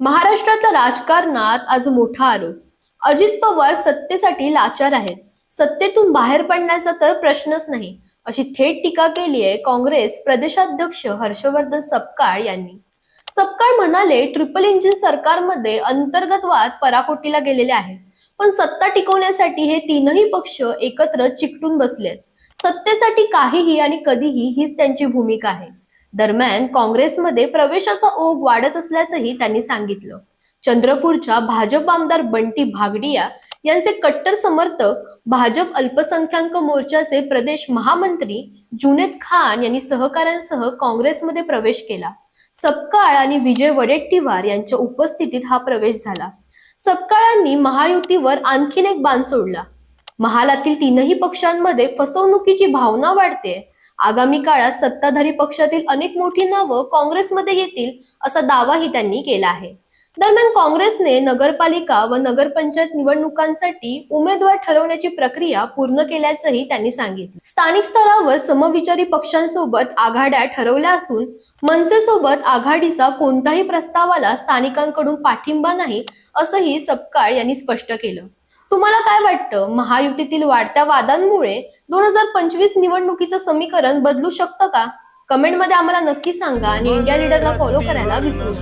महाराष्ट्रातल्या राजकारणात आज मोठा आरोप. अजित पवार सत्तेसाठी लाचार आहेत. सत्तेतून बाहेर पडण्याचा तर प्रश्नच नाही. अशी थेट टीका केली आहे काँग्रेस प्रदेशाध्यक्ष हर्षवर्धन सपकाळ यांनी. सपकाळ म्हणाले ट्रिपल इंजिन सरकारमध्ये अंतर्गत वाद पराकोटीला गेलेले आहे. पण सत्ता टिकवण्यासाठी हे तीनही पक्ष एकत्र चिकटून बसलेत. सत्तेसाठी काहीही आणि कधीही हीच त्यांची भूमिका आहे. दरम्यान काँग्रेसमध्ये प्रवेशाचा ओघ वाढत असल्याचंही त्यांनी सांगितलं. चंद्रपूरच्या भाजप आमदार बंटी भागडिया यांचे कट्टर समर्थक भाजप अल्पसंख्याक मोर्चाचे प्रदेश महामंत्री जुनेद खान यांनी सहकाऱ्यांसह काँग्रेसमध्ये प्रवेश केला. सपकाळ आणि विजय वडेट्टीवार यांच्या उपस्थितीत हा प्रवेश झाला. सपकाळांनी महायुतीवर आणखीन एक बाण सोडला. महालातील तीनही पक्षांमध्ये फसवणुकीची भावना वाढते आगामी काळात सत्ताधारी पक्षातील अनेक मोठी नावं काँग्रेसमध्ये येतील असा दावाही त्यांनी केला आहे. दरम्यान काँग्रेसने नगरपालिका व नगरपंचायत निवडणुकांसाठी उमेदवार ठरवण्याची प्रक्रिया पूर्ण केल्याचंही त्यांनी सांगितलं. स्थानिक स्तरावर समविचारी पक्षांसोबत आघाड्या ठरवल्या असून मनसेसोबत आघाडीचा कोणताही प्रस्तावाला स्थानिकांकडून पाठिंबा नाही असंही सपकाळ यांनी स्पष्ट केलं. तुम्हाला काय वाटतं? महायुतीतील वाढत्या वादांमुळे दोन हजार पंचवीस निवडणुकीचं समीकरण बदलू शकतं का? कमेंटमध्ये आम्हाला नक्की सांगा आणि इंडिया लीडरला फॉलो करायला विसरू